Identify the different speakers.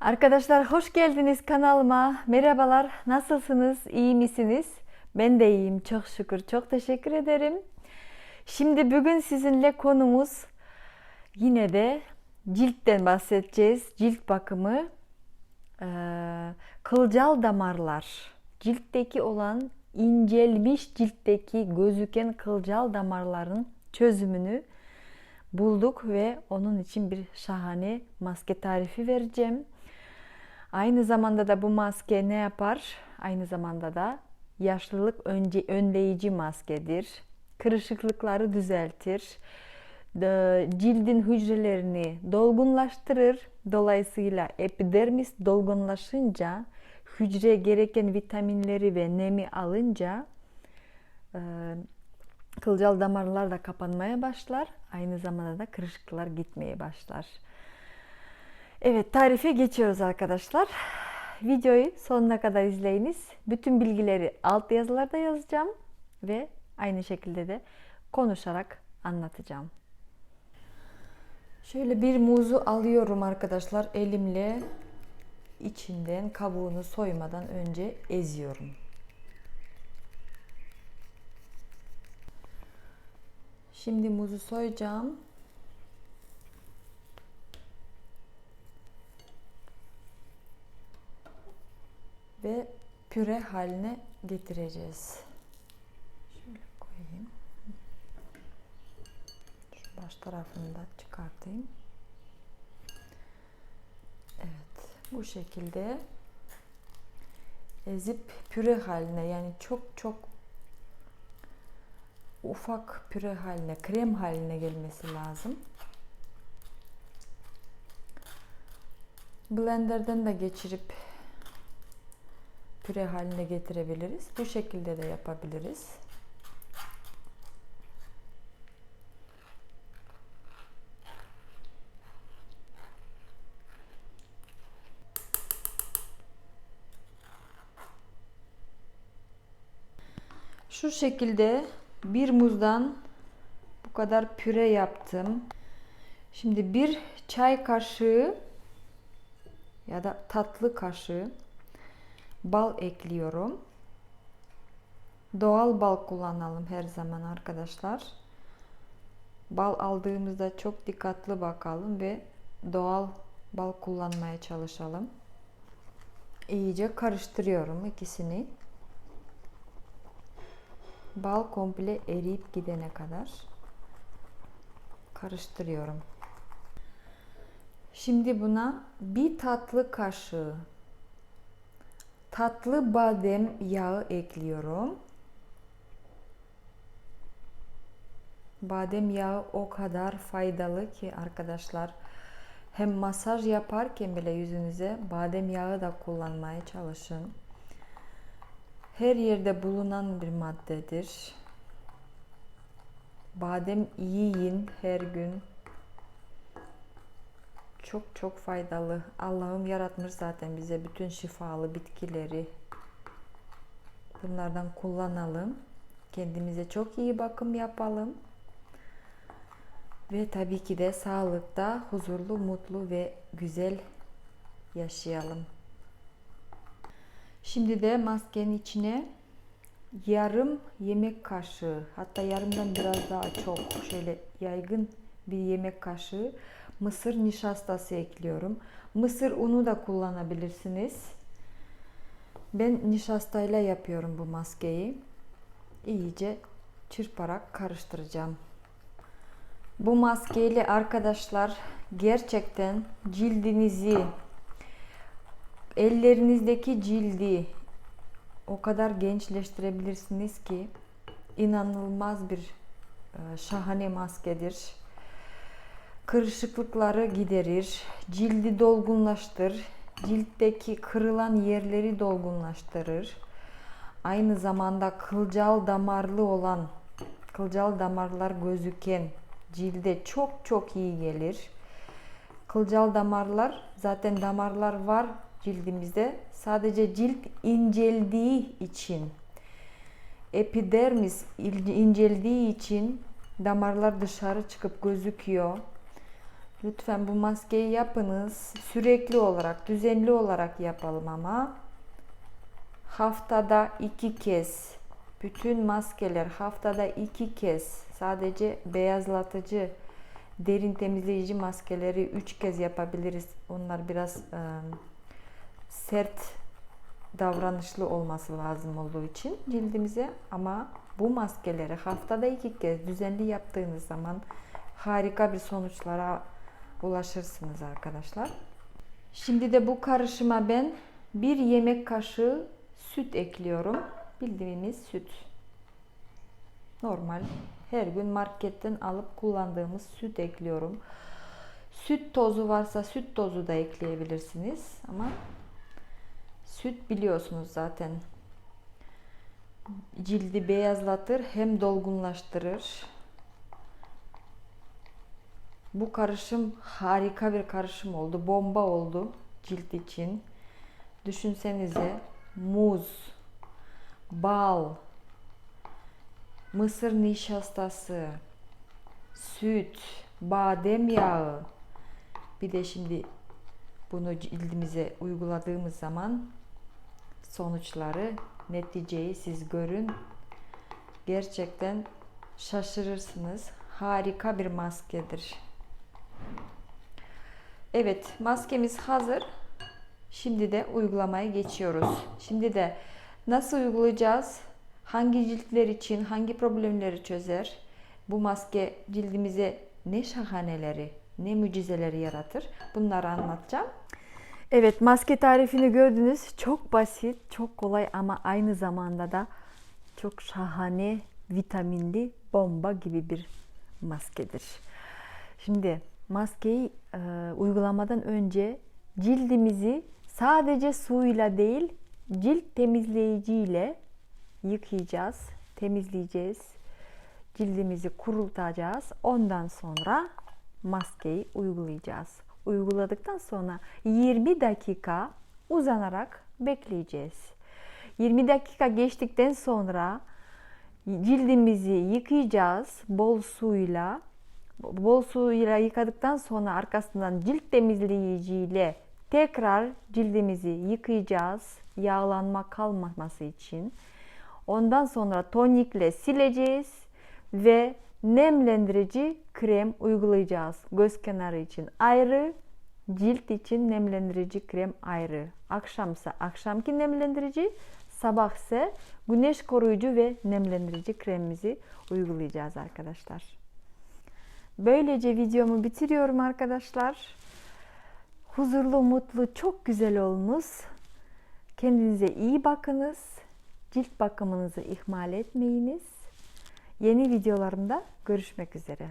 Speaker 1: Arkadaşlar hoş geldiniz kanalıma. Merhabalar. Nasılsınız? İyi misiniz? Ben de iyiyim. Çok şükür. Çok teşekkür ederim. Şimdi bugün sizinle konumuz yine de ciltten bahsedeceğiz. Cilt bakımı. Kılcal damarlar. Ciltteki olan incelmiş ciltteki gözüken kılcal damarların çözümünü bulduk ve onun için bir şahane maske tarifi vereceğim. Aynı zamanda da bu maske ne yapar? Aynı zamanda da yaşlılık önce önleyici maskedir. Kırışıklıkları düzeltir. Cildin hücrelerini dolgunlaştırır. Dolayısıyla epidermis dolgunlaşınca hücre gereken vitaminleri ve nemi alınca e, kılcal damarlar da kapanmaya başlar. Aynı zamanda da kırışıklıklar gitmeye başlar. Evet tarife geçiyoruz arkadaşlar. Videoyu sonuna kadar izleyiniz. Bütün bilgileri alt yazılarda yazacağım ve aynı şekilde de konuşarak anlatacağım. Şöyle bir muzu alıyorum arkadaşlar elimle içinden kabuğunu soymadan önce eziyorum. Şimdi muzu soyacağım. Ve püre haline getireceğiz. Şöyle koyayım. Şu baş tarafını da çıkartayım. Evet, bu şekilde ezip püre haline yani çok çok ufak püre haline, krem haline gelmesi lazım. Blender'dan da geçirip püre haline getirebiliriz. Bu şekilde de yapabiliriz. Şu şekilde bir muzdan bu kadar püre yaptım. Şimdi bir çay kaşığı ya da tatlı kaşığı bal ekliyorum. Doğal bal kullanalım her zaman arkadaşlar. Bal aldığımızda çok dikkatli bakalım ve doğal bal kullanmaya çalışalım. İyice karıştırıyorum ikisini. Bal komple eriyip gidene kadar karıştırıyorum. Şimdi buna bir tatlı kaşığı tatlı badem yağı ekliyorum. Badem yağı o kadar faydalı ki arkadaşlar hem masaj yaparken bile yüzünüze badem yağı da kullanmaya çalışın. Her yerde bulunan bir maddedir. Badem yiyin her gün. Çok çok faydalı. Allah'ım yaratmış zaten bize bütün şifalı bitkileri. Bunlardan kullanalım. Kendimize çok iyi bakım yapalım. Ve tabii ki de sağlıkta huzurlu, mutlu ve güzel yaşayalım. Şimdi de maskenin içine yarım yemek kaşığı hatta yarımdan biraz daha çok şöyle yaygın bir yemek kaşığı mısır nişastası ekliyorum. Mısır unu da kullanabilirsiniz. Ben nişastayla yapıyorum bu maskeyi. İyice çırparak karıştıracağım. Bu maskeyle arkadaşlar gerçekten cildinizi ellerinizdeki cildi o kadar gençleştirebilirsiniz ki inanılmaz bir e, şahane maskedir. Kırışıklıkları giderir, cildi dolgunlaştırır, ciltteki kırılan yerleri dolgunlaştırır. Aynı zamanda kılcal damarlı olan, kılcal damarlar gözüken cilde çok çok iyi gelir. Kılcal damarlar zaten damarlar var cildimizde. Sadece cilt inceldiği için epidermis inceldiği için damarlar dışarı çıkıp gözüküyor. Lütfen bu maskeyi yapınız. Sürekli olarak, düzenli olarak yapalım ama. Haftada iki kez. Bütün maskeler haftada iki kez. Sadece beyazlatıcı, derin temizleyici maskeleri üç kez yapabiliriz. Onlar biraz e, sert davranışlı olması lazım olduğu için cildimize ama bu maskeleri haftada iki kez düzenli yaptığınız zaman harika bir sonuçlara ulaşırsınız arkadaşlar. Şimdi de bu karışıma ben bir yemek kaşığı süt ekliyorum. Bildiğimiz süt. Normal her gün marketten alıp kullandığımız süt ekliyorum. Süt tozu varsa süt tozu da ekleyebilirsiniz ama süt biliyorsunuz zaten cildi beyazlatır hem dolgunlaştırır. Bu karışım harika bir karışım oldu. Bomba oldu cilt için. Düşünsenize muz, bal, mısır nişastası, süt, badem yağı. Bir de şimdi bunu cildimize uyguladığımız zaman sonuçları, neticeyi siz görün. Gerçekten şaşırırsınız. Harika bir maskedir. Evet, maskemiz hazır. Şimdi de uygulamaya geçiyoruz. Şimdi de nasıl uygulayacağız? Hangi ciltler için hangi problemleri çözer? Bu maske cildimize ne şahaneleri, ne mucizeleri yaratır? Bunları anlatacağım. Evet, maske tarifini gördünüz. Çok basit, çok kolay ama aynı zamanda da çok şahane, vitaminli, bomba gibi bir maskedir. Şimdi maskeyi e, uygulamadan önce cildimizi sadece suyla değil, cilt temizleyiciyle yıkayacağız, temizleyeceğiz. Cildimizi kurultacağız. Ondan sonra maskeyi uygulayacağız. Uyguladıktan sonra 20 dakika uzanarak bekleyeceğiz. 20 dakika geçtikten sonra cildimizi yıkayacağız bol suyla. Bol suyla yıkadıktan sonra arkasından cilt temizleyiciyle tekrar cildimizi yıkayacağız. Yağlanma kalmaması için. Ondan sonra tonikle sileceğiz ve nemlendirici krem uygulayacağız. Göz kenarı için ayrı, cilt için nemlendirici krem ayrı. Akşamsa akşamki nemlendirici, sabahse güneş koruyucu ve nemlendirici kremimizi uygulayacağız arkadaşlar. Böylece videomu bitiriyorum arkadaşlar. Huzurlu, mutlu, çok güzel olmuş. Kendinize iyi bakınız. Cilt bakımınızı ihmal etmeyiniz. Yeni videolarımda görüşmek üzere.